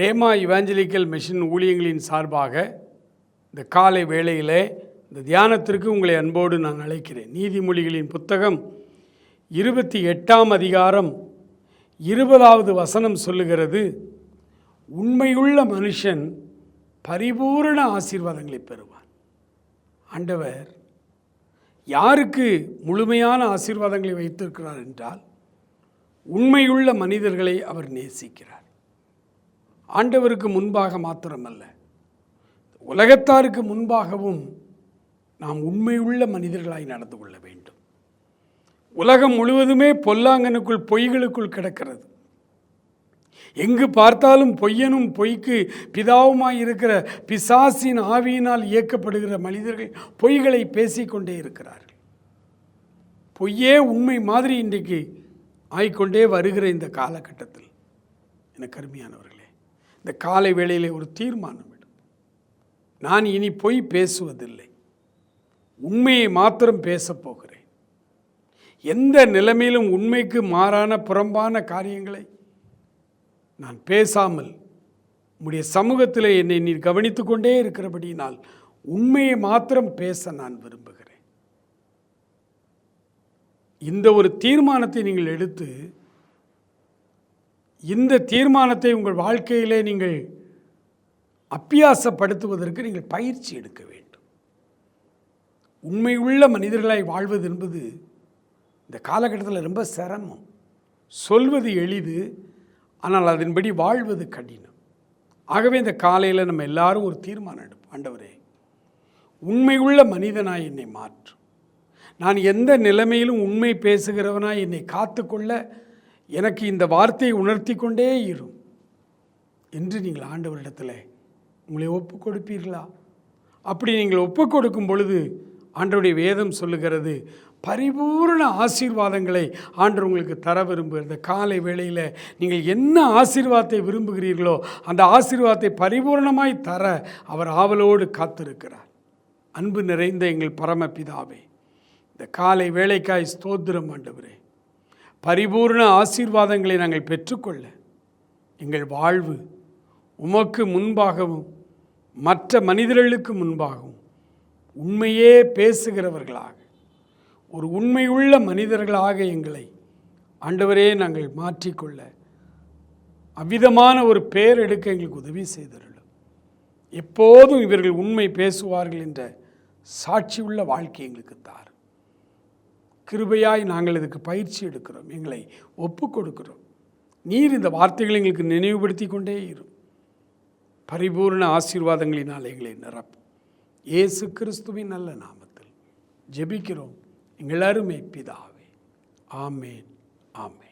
Rhema evangelical mission ஊழியங்களின் சார்பாக இந்த காலை வேளையில் இந்த தியானத்திற்கு உங்களை அன்போடு நான் அழைக்கிறேன். நீதிமொழிகளின் புத்தகம் இருபத்தி எட்டாம் அதிகாரம் இருபதாவது வசனம் சொல்லுகிறது உண்மையுள்ள மனுஷன் பரிபூரண ஆசீர்வாதங்களை பெறுவான். ஆண்டவர் யாருக்கு முழுமையான ஆசீர்வாதங்களை வைத்திருக்கிறார் என்றால் உண்மையுள்ள மனிதர்களை அவர் நேசிக்கிறார். ஆண்டவருக்கு முன்பாக மாத்திரமல்ல. உலகத்தாருக்கு முன்பாகவும் நாம் உண்மையுள்ள மனிதர்களாய் நடந்து கொள்ள வேண்டும். உலகம் முழுவதுமே பொல்லாங்கனுக்குள் பொய்களுக்குள் கிடக்கிறது. எங்கு பார்த்தாலும் பொய்யனும் பொய்க்கு பிதாவுமாய் இருக்கிற பிசாசின் ஆவியினால் இயக்கப்படுகிற மனிதர்கள் பொய்களை பேசிக்கொண்டே இருக்கிறார்கள். பொய்யே உண்மை மாதிரி இன்றைக்கு ஆய்க்கொண்டே வருகிற இந்த காலகட்டத்தில். எனக்கு கருமையானவர்களே இந்த காலை வேளையிலே ஒரு தீர்மானம் எடு நான் இனி பொய் பேசுவதில்லை. உண்மையை மாத்திரம் பேசப்போகிறேன் எந்த நிலைமையிலும் உண்மைக்கு மாறான புறம்பான காரியங்களை நான் பேசாமல் உம்முடைய சமூகத்தில் என்னை நீர் கவனித்து கொண்டே இருக்கிறபடியினால் உண்மையை மாத்திரம் பேச நான் விரும்புகிறேன். இந்த ஒரு தீர்மானத்தை நீங்கள் எடுத்து இந்த தீர்மானத்தை உங்கள் வாழ்க்கையிலே நீங்கள் அப்பியாசப்படுத்துவதற்கு நீங்கள் பயிற்சி எடுக்க வேண்டும். உண்மையுள்ள மனிதர்களாய் வாழ்வது என்பது இந்த காலகட்டத்தில் ரொம்ப சிரமம். சொல்வது எளிது ஆனால் அதன்படி வாழ்வது கடினம். ஆகவே இந்த காலையில் நம்ம எல்லாரும் ஒரு தீர்மானம் எடுப்போம். ஆண்டவரே உண்மையுள்ள மனிதனாய் என்னை மாற்றும் நான் எந்த நிலைமையிலும் உண்மை பேசுகிறவனாய் என்னை காத்துக்கொள்ள எனக்கு இந்த வார்த்தையை உணர்த்தி கொண்டே இருக்கும் என்று நீங்கள் ஆண்டவரிடத்தில் உங்களை ஒப்பு கொடுப்பீர்களா அப்படி நீங்கள் ஒப்பு கொடுக்கும் பொழுது ஆண்டருடைய வேதம் சொல்லுகிறது பரிபூர்ண ஆசீர்வாதங்களை ஆண்டவர் உங்களுக்கு தர விரும்புகிறது. காலை வேளையில் நீங்கள் என்ன ஆசீர்வாதத்தை விரும்புகிறீர்களோ அந்த ஆசீர்வாதத்தை பரிபூர்ணமாய் தர அவர் ஆவலோடு காத்திருக்கிறார். அன்பு நிறைந்த எங்கள் பரமபிதாவே இந்த காலை வேலைக்காய் ஸ்தோத்திரம் ஆண்டவரே. பரிபூர்ண ஆசீர்வாதங்களை நாங்கள் பெற்றுக்கொள்ள எங்கள் வாழ்வு உமக்கு முன்பாகவும் மற்ற மனிதர்களுக்கு முன்பாகவும் உண்மையே பேசுகிறவர்களாக ஒரு உண்மையுள்ள மனிதர்களாக எங்களை ஆண்டவரே நாங்கள் மாற்றிக்கொள்ள அவ்விதமான ஒரு பேர் எடுக்க எங்களுக்கு உதவி செய்தருளும். எப்போதும் இவர்கள் உண்மை பேசுவார்கள் என்ற சாட்சி உள்ள வாழ்க்கை எங்களுக்கு தார் கிருபையாய் நாங்கள் இதுக்கு பயிற்சி எடுக்கிறோம். எங்களை ஒப்பு கொடுக்கிறோம் நீர் இந்த வார்த்தைகளை எங்களுக்கு நினைவுபடுத்தி கொண்டே இரும் பரிபூர்ண ஆசீர்வாதங்களினால் எங்களை நிரப்பும். இயேசு கிறிஸ்துவின் நல்ல நாமத்தில் ஜெபிக்கிறோம். எங்கள் அருமை பிதாவே. ஆமேன். ஆமேன்.